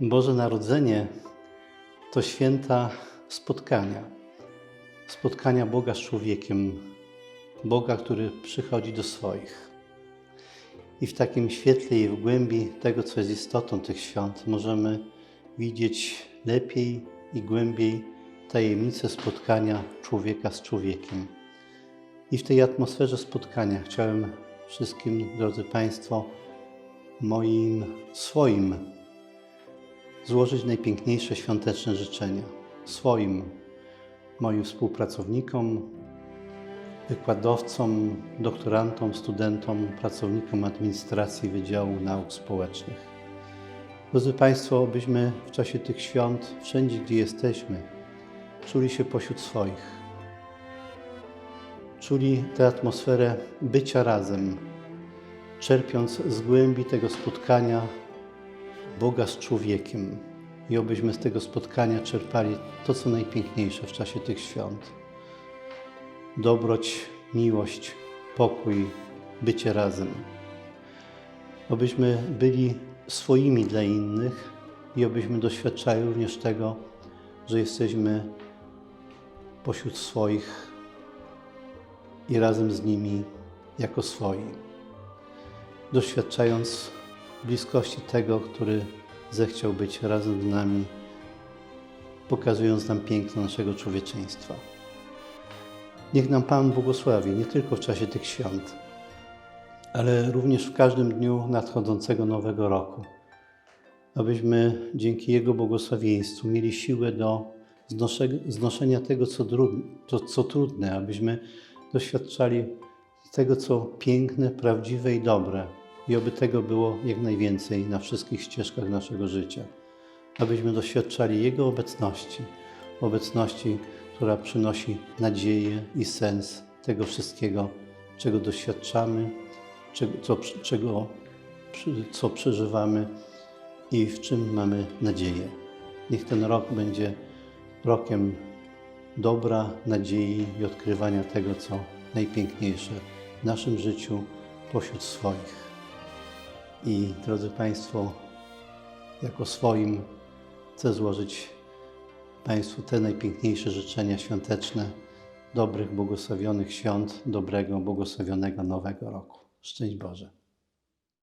Boże Narodzenie to święta spotkania. Spotkania Boga z człowiekiem, Boga, który przychodzi do swoich. I w takim świetle i w głębi tego, co jest istotą tych świąt, możemy widzieć lepiej i głębiej tajemnicę spotkania człowieka z człowiekiem. I w tej atmosferze spotkania chciałem wszystkim, drodzy Państwo, moim swoim złożyć najpiękniejsze świąteczne życzenia. Swoim, moim współpracownikom, wykładowcom, doktorantom, studentom, pracownikom administracji Wydziału Nauk Społecznych. Drodzy Państwo, abyśmy w czasie tych świąt, wszędzie gdzie jesteśmy, czuli się pośród swoich. Czuli tę atmosferę bycia razem, czerpiąc z głębi tego spotkania Boga z człowiekiem. I obyśmy z tego spotkania czerpali to, co najpiękniejsze w czasie tych świąt. Dobroć, miłość, pokój, bycie razem. Obyśmy byli swoimi dla innych i obyśmy doświadczali również tego, że jesteśmy pośród swoich i razem z nimi jako swoi. Doświadczając bliskości tego, który zechciał być razem z nami, pokazując nam piękno naszego człowieczeństwa. Niech nam Pan błogosławi nie tylko w czasie tych świąt, ale również w każdym dniu nadchodzącego nowego roku, abyśmy dzięki Jego błogosławieństwu mieli siłę do znosze- znoszenia tego, co, dru- to, co trudne, abyśmy doświadczali tego, co piękne, prawdziwe i dobre, i oby tego było jak najwięcej na wszystkich ścieżkach naszego życia. Abyśmy doświadczali Jego obecności, obecności, która przynosi nadzieję i sens tego wszystkiego, czego doświadczamy, czego, co, czego, co przeżywamy i w czym mamy nadzieję. Niech ten rok będzie rokiem dobra, nadziei i odkrywania tego, co najpiękniejsze w naszym życiu pośród swoich. I drodzy Państwo, jako swoim chcę złożyć Państwu te najpiękniejsze życzenia świąteczne, dobrych, błogosławionych świąt, dobrego, błogosławionego Nowego Roku. Szczęść Boże.